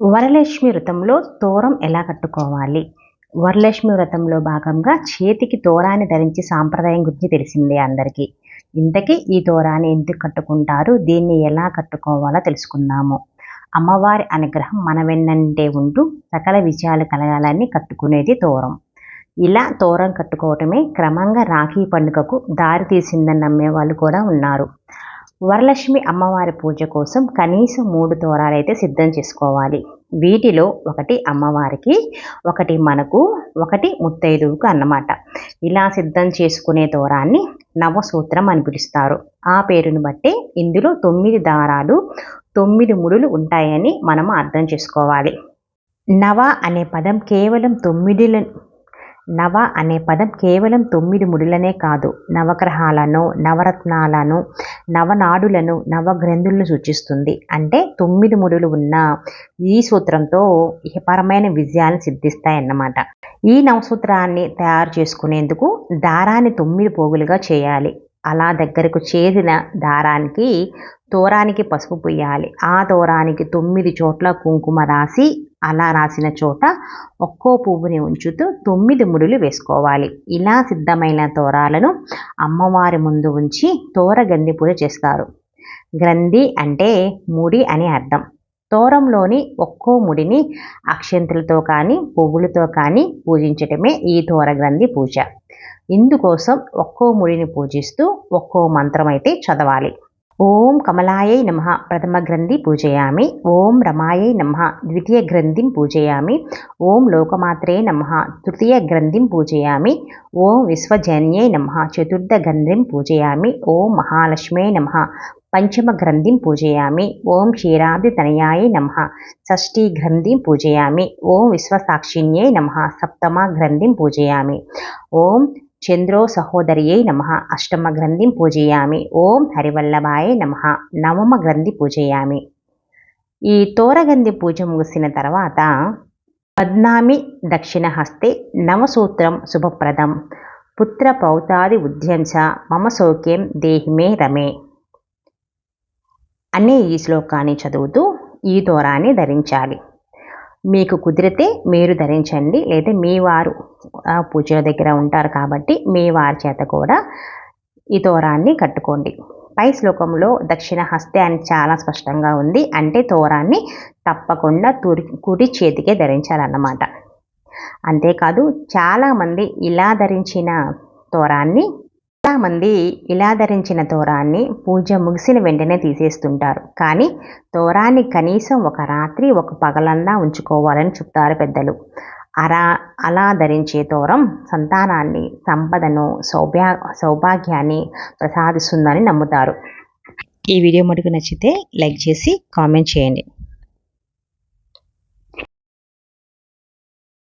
వరలక్ష్మి వ్రతంలో తోరం ఎలా కట్టుకోవాలి? వరలక్ష్మి వ్రతంలో భాగంగా చేతికి తోరాన్ని ధరించి సాంప్రదాయం గురించి తెలిసిందే అందరికీ. ఇంతకీ ఈ తోరాన్ని ఎందుకు కట్టుకుంటారు? దీన్ని ఎలా కట్టుకోవాలో తెలుసుకుందాము. అమ్మవారి అనుగ్రహం మన వెన్నంటే ఉంటూ సకల విజయాలు కలగాలని కట్టుకునేది తోరం. ఇలా తోరం కట్టుకోవటమే క్రమంగా రాఖీ పండుగకు దారి తీసిందని నమ్మే వాళ్ళు కూడా ఉన్నారు. వరలక్ష్మి అమ్మవారి పూజ కోసం కనీసం మూడు తోరాలైతే సిద్ధం చేసుకోవాలి. వీటిలో ఒకటి అమ్మవారికి ఒకటి మనకు ఒకటి ముత్తైదువుకు అన్నమాట. ఇలా సిద్ధం చేసుకునే తోరాన్ని నవసూత్రం అని పిలుస్తారు. ఆ పేరును బట్టి ఇందులో తొమ్మిది దారాలు తొమ్మిది ముడులు ఉంటాయని మనము అర్థం చేసుకోవాలి. నవ అనే పదం కేవలం తొమ్మిది నవ అనే పదం కేవలం తొమ్మిది ముడులనే కాదు. నవగ్రహాలను నవరత్నాలను నవనాడులను నవగ్రంథులను సూచిస్తుంది. అంటే తొమ్మిది ముడులు ఉన్న ఈ సూత్రంతో ఇహపరమైన విజయాలు సిద్ధిస్తాయన్నమాట. ఈ నవసూత్రాన్ని తయారు చేసుకునేందుకు దారాన్ని తొమ్మిది పోగులుగా చేయాలి. అలా దగ్గరకు చేసిన దారానికి తోరానికి పసుపు పొయ్యాలి ఆ తోరానికి తొమ్మిది చోట్ల కుంకుమ రాసి అలా రాసిన చోట ఒక్కో పువ్వుని ఉంచుతూ తొమ్మిది ముడులు వేసుకోవాలి. ఇలా సిద్ధమైన తోరాలను అమ్మవారి ముందు ఉంచి తోర గంధి పూజ చేస్తారు. గ్రంథి అంటే ముడి అని అర్థం. తోరంలోని ఒక్కో ముడిని అక్షంతులతో కానీ పువ్వులతో కానీ పూజించటమే ఈ తోరగ్రంథి పూజ. ఇందుకోసం ఒక్కో ముడిని పూజిస్తూ ఒక్కో మంత్రం అయితే చదవాలి. ఓం కమలాయై నమ. ప్రథమ గ్రంథి పూజయామి. ఓం రమాయై నమ. ద్వితీయ గ్రంథిం పూజయామి. ఓం లోకమాత్రే నమ. తృతీయ గ్రంథిం పూజయామి. ఓం విశ్వజన్యై నమ. చతుర్థ గ్రంథిం పూజయామి. ఓం మహాలక్ష్మే నమ. పంచమ గ్రంథిం పూజయామి. ఓం క్షీరాబ్దితనయాయ నమ. షష్ఠీ గ్రంథిం పూజయామి. ఓం విశ్వసాక్షిణ్యై నమ. సప్తమ గ్రంథిం పూజయామి. ఓం చంద్రో సహోదరియై నమ. అష్టమ గ్రంథిం పూజయామి. ఓం హరివల్లభాయ నమ. నవమ గ్రంథి పూజయామి. ఈ తోరగంధి పూజ ముగిసిన తర్వాత పద్నామి దక్షిణ హస్తే నవసూత్రం శుభప్రదం. పుత్ర పౌతాది ఉద్యంస మమ సౌఖ్యం దేహిమే రమే. అనే ఈ శ్లోకాన్ని చదువుతూ ఈ తోరాన్ని ధరించాలి. మీకు కుదిరితే మీరు ధరించండి. లేదా మీ వారు పూజల దగ్గర ఉంటారు కాబట్టి మీ వారి చేత కూడా ఈ తోరాన్ని కట్టుకోండి. పై శ్లోకంలో దక్షిణ హస్తే అని చాలా స్పష్టంగా ఉంది. అంటే తోరాన్ని తప్పకుండా తురి కుడి చేతికే ధరించాలన్నమాట. అంతేకాదు చాలామంది ఇలా ధరించిన తోరాన్ని చాలామంది ఇలా ధరించిన తోరాన్ని పూజ ముగిసిన వెంటనే తీసేస్తుంటారు. కానీ తోరాన్ని కనీసం ఒక రాత్రి ఒక పగలన్నా ఉంచుకోవాలని చెప్తారు పెద్దలు. అలా అలా ధరించే తోరం సంతానాన్ని సంపదను సౌభ్యా సౌభాగ్యాన్ని ప్రసాదిస్తుందని నమ్ముతారు. ఈ వీడియో మటుకు నచ్చితే లైక్ చేసి కామెంట్ చేయండి.